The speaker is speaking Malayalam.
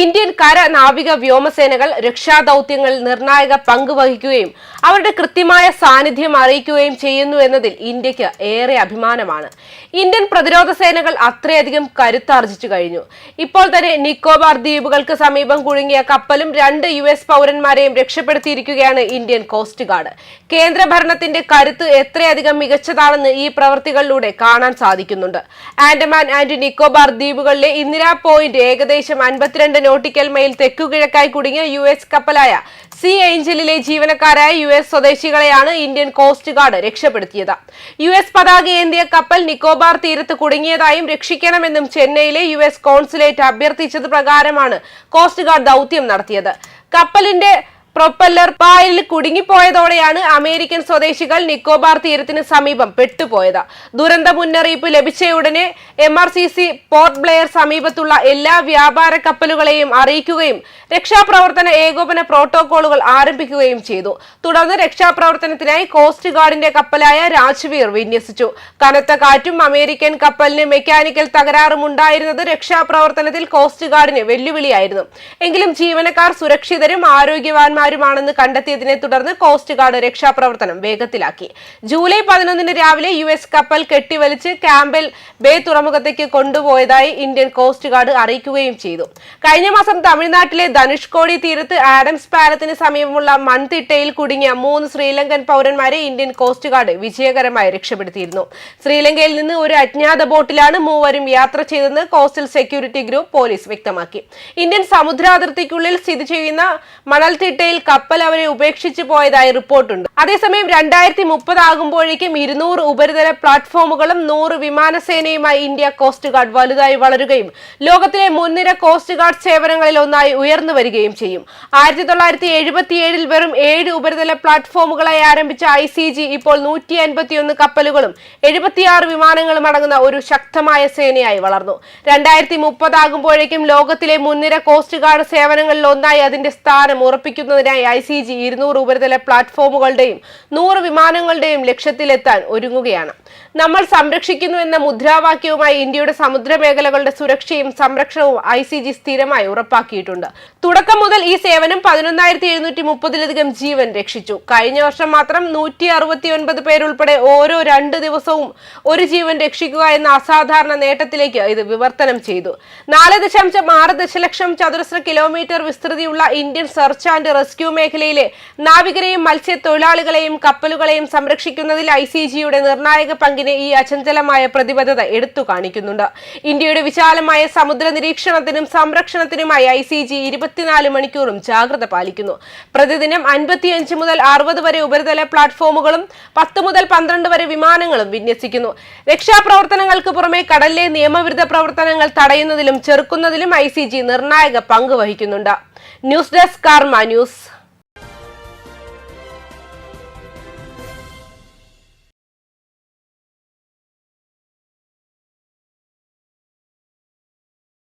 ഇന്ത്യൻ കര നാവിക വ്യോമസേനകൾ രക്ഷാദൌത്യങ്ങളിൽ നിർണായക പങ്കുവഹിക്കുകയും അവരുടെ കൃത്യമായ സാന്നിധ്യം അറിയിക്കുകയും ചെയ്യുന്നു എന്നതിൽ ഇന്ത്യയ്ക്ക് ഏറെ അഭിമാനമാണ്. ഇന്ത്യൻ പ്രതിരോധ സേനകൾ അത്രയധികം കരുത്താർജിച്ചു കഴിഞ്ഞു. ഇപ്പോൾ തന്നെ നിക്കോബാർ ദ്വീപുകൾക്ക് സമീപം കുഴുങ്ങിയ കപ്പലും രണ്ട് യു എസ് പൗരന്മാരെയും രക്ഷപ്പെടുത്തിയിരിക്കുകയാണ് ഇന്ത്യൻ കോസ്റ്റ് ഗാർഡ്. കേന്ദ്ര ഭരണത്തിന്റെ കരുത്ത് എത്രയധികം മികച്ചതാണെന്ന് ഈ പ്രവൃത്തികളിലൂടെ കാണാൻ സാധിക്കുന്നുണ്ട്. ആൻഡമാൻ ആൻഡ് നിക്കോബാർ ദ്വീപുകളിലെ ഇന്ദിരാ പോയിന്റ് ഏകദേശം അൻപത്തിരണ്ട് നോട്ടിക്കൽ മെയിൽ തെക്കുകിഴക്കായി കുടുങ്ങിയ യു എസ് കപ്പലായ സി ഏഞ്ചലിലെ ജീവനക്കാരായ യു എസ് സ്വദേശികളെയാണ് ഇന്ത്യൻ കോസ്റ്റ് ഗാർഡ് രക്ഷപ്പെടുത്തിയത്. യു എസ് പതാക ഏന്തിയ കപ്പൽ നിക്കോബാർ തീരത്ത് കുടുങ്ങിയതായും രക്ഷിക്കണമെന്നും ചെന്നൈയിലെ യു എസ് കോൺസുലേറ്റ് അഭ്യർത്ഥിച്ചത് പ്രകാരമാണ് കോസ്റ്റ് ഗാർഡ് ദൗത്യം നടത്തിയത്. കപ്പലിന്റെ പ്രൊപ്പല്ലർ പായലിൽ കുടുങ്ങിപ്പോയതോടെയാണ് അമേരിക്കൻ സ്വദേശികൾ നിക്കോബാർ തീരത്തിന് സമീപം പെട്ടുപോയത്. ദുരന്ത മുന്നറിയിപ്പ് ലഭിച്ചയുടനെ M R C C Port Blair സമീപത്തുള്ള എല്ലാ വ്യാപാര കപ്പലുകളെയും അറിയിക്കുകയും രക്ഷാപ്രവർത്തന ഏകോപന പ്രോട്ടോകോളുകൾ ആരംഭിക്കുകയും ചെയ്തു. തുടർന്ന് രക്ഷാപ്രവർത്തനത്തിനായി കോസ്റ്റ് ഗാർഡിന്റെ കപ്പലായ രാജ്വീർ വിന്യസിച്ചു. കനത്ത കാറ്റും അമേരിക്കൻ കപ്പലിന് മെക്കാനിക്കൽ തകരാറും ഉണ്ടായിരുന്നത് രക്ഷാപ്രവർത്തനത്തിൽ കോസ്റ്റ് ഗാർഡിന് വെല്ലുവിളിയായിരുന്നു. എങ്കിലും ജീവനക്കാർ സുരക്ഷിതരും ആരോഗ്യവാന്മാരുമാണെന്ന് കണ്ടെത്തിയതിനെ തുടർന്ന് കോസ്റ്റ് ഗാർഡ് രക്ഷാപ്രവർത്തനം വേഗത്തിലാക്കി. ജൂലൈ പതിനൊന്നിന് രാവിലെ യു എസ് കപ്പൽ കെട്ടിവലിച്ച് ക്യാമ്പൽ ബേ തുറമുഖത്തേക്ക് കൊണ്ടുപോയതായി ഇന്ത്യൻ കോസ്റ്റ് ഗാർഡ് അറിയിക്കുകയും ചെയ്തു. കഴിഞ്ഞ മാസം തമിഴ്നാട്ടിലെ ധനുഷ്കോടി തീരത്ത് ആഡംസ് പാലത്തിന് സമീപമുള്ള മൺതിട്ടയിൽ കുടുങ്ങിയ മൂന്ന് ശ്രീലങ്കൻ പൗരന്മാരെ ഇന്ത്യൻ കോസ്റ്റ് ഗാർഡ് വിജയകരമായി രക്ഷപ്പെടുത്തിയിരുന്നു. ശ്രീലങ്കയിൽ നിന്ന് ഒരു അജ്ഞാത ബോട്ടിലാണ് മൂവരും യാത്ര ചെയ്തതെന്ന് കോസ്റ്റൽ സെക്യൂരിറ്റി ഗ്രൂപ്പ് പോലീസ് വ്യക്തമാക്കി. ഇന്ത്യൻ സമുദ്രാതിർത്തിക്കുള്ളിൽ സ്ഥിതി ചെയ്യുന്ന മണൽത്തിട്ടയിൽ കപ്പൽ അവരെ ഉപേക്ഷിച്ചു പോയതായി റിപ്പോർട്ടുണ്ട്. അതേസമയം രണ്ടായിരത്തി മുപ്പതാകുമ്പോഴേക്കും ഇരുന്നൂറ് ഉപരിതല പ്ലാറ്റ്ഫോമുകളും നൂറ് വിമാനസേനയുമായി ഇന്ത്യ കോസ്റ്റ് ഗാർഡ് വലുതായി വളരുകയും ലോകത്തിലെ മുൻനിര കോസ്റ്റ് ഗാർഡ് സേവനങ്ങളിൽ ഒന്നായി ഉയർന്നു വരികയും ചെയ്യും. ആയിരത്തി തൊള്ളായിരത്തി എഴുപത്തിയേഴിൽ വെറും ഏഴ് ഉപരിതല പ്ലാറ്റ്ഫോമുകളായി ആരംഭിച്ച ഐ സി ജി ഇപ്പോൾ നൂറ്റി അൻപത്തിയൊന്ന് കപ്പലുകളും എഴുപത്തിയാറ് വിമാനങ്ങളും അടങ്ങുന്ന ഒരു ശക്തമായ സേനയായി വളർന്നു. രണ്ടായിരത്തി മുപ്പതാകുമ്പോഴേക്കും ലോകത്തിലെ മുൻനിര കോസ്റ്റ് ഗാർഡ് സേവനങ്ങളിൽ ഒന്നായി അതിന്റെ സ്ഥാനം ഉറപ്പിക്കുന്നതിനായി ഐ സി ജി ഇരുന്നൂറ് ഉപരിതല പ്ലാറ്റ്ഫോമുകളുടെയും നൂറ് വിമാനങ്ങളുടെയും ലക്ഷ്യത്തിലെത്താൻ ഒരുങ്ങുകയാണ്. നമ്മൾ സംരക്ഷിക്കുന്നു എന്ന മുദ്രാവാക്യവുമായി ഇന്ത്യയുടെ സമുദ്ര മേഖലകളുടെ സുരക്ഷയും സംരക്ഷണവും ഐ സി ജി സ്ഥിരമായി ഉറപ്പാക്കിയിട്ടുണ്ട്. തുടക്കം മുതൽ ഈ സേവനം പതിനൊന്നായിരത്തി എഴുന്നൂറ്റി മുപ്പതിലധികം ജീവൻ രക്ഷിച്ചു. കഴിഞ്ഞ വർഷം മാത്രം നൂറ്റി അറുപത്തി ഒൻപത് പേരുൾപ്പെടെ ഓരോ രണ്ട് ദിവസവും ഒരു ജീവൻ രക്ഷിക്കുക എന്ന അസാധാരണ നേട്ടത്തിലേക്ക് ഇത് വിവർത്തനം ചെയ്തു. നാല് ദശാംശം ആറ് ദശലക്ഷം ചതുരശ്ര കിലോമീറ്റർ വിസ്തൃതിയുള്ള ഇന്ത്യൻ സെർച്ച് ആൻഡ് റെസ്ക്യൂ മേഖലയിലെ നാവികരെയും മത്സ്യത്തൊഴിലാളികളെയും കപ്പലുകളെയും സംരക്ഷിക്കുന്നതിൽ ഐ സി ജിയുടെ നിർണായക പങ്കിനെ ഈ അചഞ്ചലമായ പ്രതിബദ്ധത എടുത്തു കാണിക്കുന്നുണ്ട്. ഇന്ത്യയുടെ വിശാലമായ സമുദ്ര നിരീക്ഷണത്തിനും സംരക്ഷണത്തിനുമായി ഐ സി ജി ഇരുപത്തിനാല് മണിക്കൂറും ജാഗ്രത പാലിക്കുന്നു. പ്രതിദിനം അൻപത്തിയഞ്ച് മുതൽ അറുപത് വരെ ഉപരിതല പ്ലാറ്റ്ഫോമുകളും പത്ത് മുതൽ പന്ത്രണ്ട് വരെ വിമാനങ്ങളും വിന്യസിക്കുന്നു. രക്ഷാപ്രവർത്തനങ്ങൾക്ക് പുറമെ കടലിലെ നിയമവിരുദ്ധ പ്രവർത്തനങ്ങൾ തടയുന്നതിലും ചെറുക്കുന്നതിലും ഐ നിർണായക പങ്ക് വഹിക്കുന്നുണ്ട്. News desk Karma news.